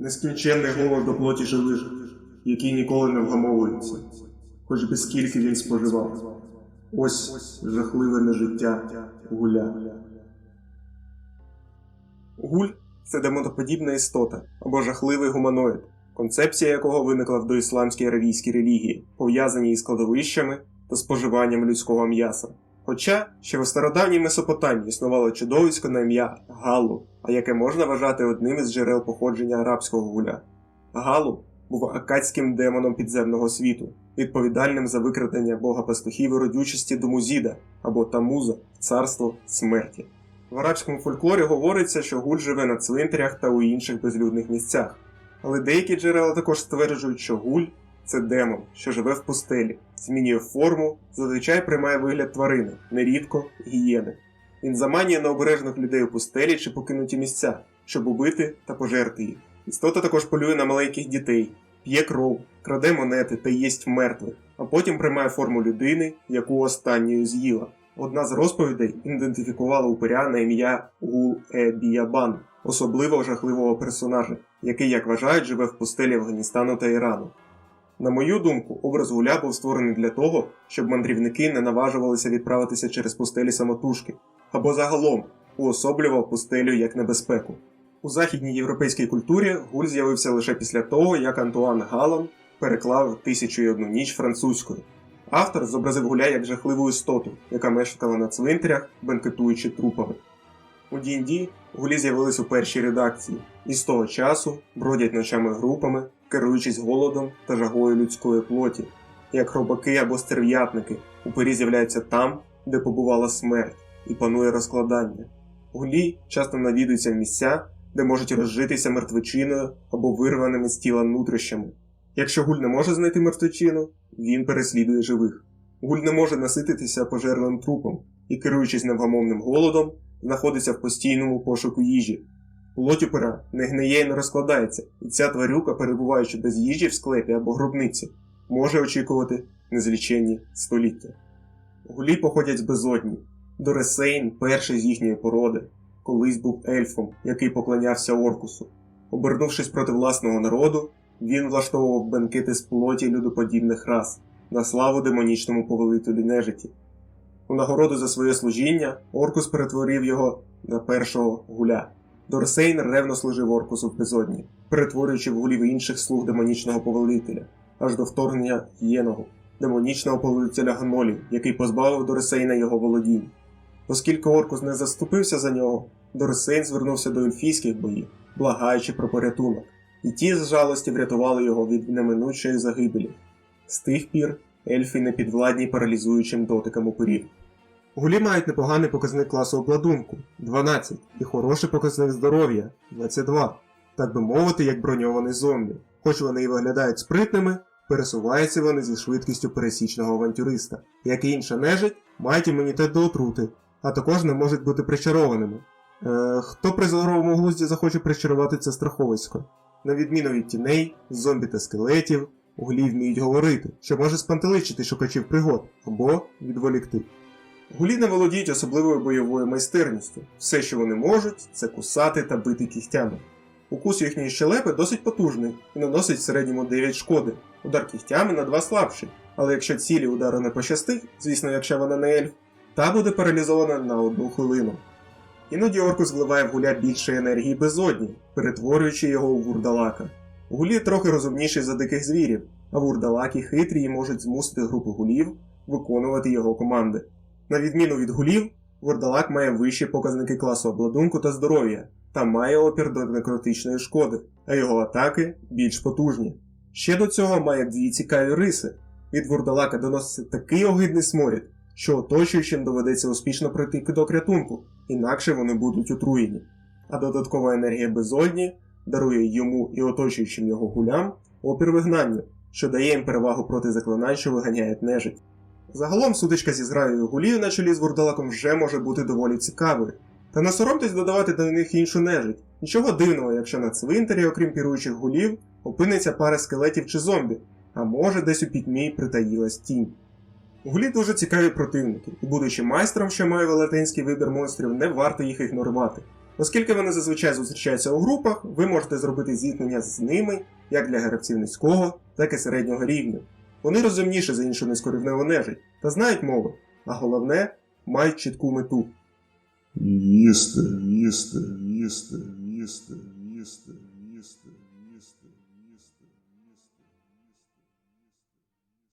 Нескінченний голод до плоті живих, який ніколи не вгамовується, хоч би скільки він споживав. Ось жахливе нежиття гуля. Гуль це демоноподібна істота або жахливий гуманоїд, концепція якого виникла в доісламській аравійській релігії, пов'язаній із кладовищами та споживанням людського м'яса. Хоча ще в стародавній Месопотамії існувало чудовисько на ім'я Галу, а яке можна вважати одним із джерел походження арабського гуля. Галу був акадським демоном підземного світу, відповідальним за викрадення бога пастухів і родючості Думузіда або Тамуза царство смерті. В арабському фольклорі говориться, що гуль живе на цвинтарях та у інших безлюдних місцях. Але деякі джерела також стверджують, що гуль це демон, що живе в пустелі, змінює форму, зазвичай приймає вигляд тварини, нерідко гієни. Він заманює необережних людей у пустелі чи покинуті місця, щоб убити та пожерти їх. Істота також полює на маленьких дітей, п'є кров, краде монети та їсть мертвих, а потім приймає форму людини, яку останньою з'їла. Одна з розповідей ідентифікувала упиря на ім'я Гул-е-Біябан, особливо жахливого персонажа, який, як вважають, живе в пустелі Афганістану та Ірану. На мою думку, образ гуля був створений для того, щоб мандрівники не наважувалися відправитися через пустелі самотужки, або загалом уособлював пустелю як небезпеку. У західній європейській культурі гуль з'явився лише після того, як Антуан Галан переклав «Тисячу і одну ніч французькою. Автор зобразив гуля як жахливу істоту, яка мешкала на цвинтарях, бенкетуючи трупами. У D&D гулі з'явились у першій редакції, і з того часу бродять ночами групами, керуючись голодом та жагою людської плоті. Як хробаки або стерв'ятники, упирі з'являються там, де побувала смерть, і панує розкладання. Гулі часто навідуються в місця, де можуть розжитися мертвечиною або вирваними з тіла нутрощами. Якщо гуль не може знайти мертвечину, він переслідує живих. Гуль не може насититися пожерлим трупом і, керуючись невгамовним голодом, знаходиться в постійному пошуку їжі. Плоть упира не гниє і не розкладається, і ця тварюка, перебуваючи без їжі в склепі або гробниці, може очікувати незліченні століття. Гулі походять з безодні. Доресейн, перший з їхньої породи, колись був ельфом, який поклонявся Оркусу. Обернувшись проти власного народу, він влаштовував бенкети з плоті людоподібних рас на славу демонічному повелителю нежиті. У нагороду за своє служіння Оркус перетворив його на першого гуля. Дорсейн ревно служив Оркусу в безодні, перетворюючи в гулів інших слуг демонічного повелителя, аж до вторгнення Єного, демонічного повелителя Гнолів, який позбавив Дорсейна його володінь. Оскільки Оркус не заступився за нього, Дорсейн звернувся до ельфійських боїв, благаючи про порятунок, і ті з жалості врятували його від неминучої загибелі. З тих пір ельфи не підвладні паралізуючим дотикам упирів. Гулі мають непоганий показник класу обладунку 12 і хороший показник здоров'я 22, так би мовити, як броньований зомбі. Хоч вони і виглядають спритними, пересуваються вони зі швидкістю пересічного авантюриста. Як і інша нежить, мають імунітет до отрути, а також не можуть бути причарованими. Е, хто при здоровому глузді захоче причарувати це страховисько? На відміну від тіней, зомбі та скелетів, гулі вміють говорити, що може спантеличити шукачів пригод або відволікти. Гулі не володіють особливою бойовою майстерністю. Все, що вони можуть, це кусати та бити кігтями. Укус їхньої щелепи досить потужний і наносить в середньому 9 шкоди. Удар кігтями на 2 слабший. Але якщо цілі удару не пощастить, звісно, якщо вона не ельф, та буде паралізована на одну хвилину. Іноді Оркус вливає в гуля більше енергії безодні, перетворюючи його у вурдалака. Гулі трохи розумніші за диких звірів, а вурдалаки хитрі і можуть змусити групу гулів виконувати його команди. На відміну від гулів, вурдалак має вищі показники класу обладунку та здоров'я та має опір до некротичної шкоди, а його атаки більш потужні. Ще до цього має дві цікаві риси. Від вурдалака доноситься такий огидний сморід, що оточуючим доведеться успішно прийти до рятунку, інакше вони будуть отруєні. А додаткова енергія безодні дарує йому і оточуючим його гулям опір вигнанню, що дає їм перевагу проти заклинань, що виганяють нежить. Загалом сутичка зі зграєю гулів на чолі з вурдалаком вже може бути доволі цікавою. Та не соромтесь додавати до них іншу нежить. Нічого дивного, якщо на цвинтарі, окрім піруючих гулів, опиниться пара скелетів чи зомбі, а може десь у пітьмі притаїлась тінь. Гулі дуже цікаві противники, і будучи майстром, що має велетенський вибір монстрів, не варто їх ігнорувати. Оскільки вони зазвичай зустрічаються у групах, ви можете зробити зіткнення з ними як для гравців низького, так і середнього рівня. Вони розумніші за іншу низькорівневу нежить та знають мову, а головне мають чітку мету. Їсти, їсти, їсти, їсти, їсти, їсти.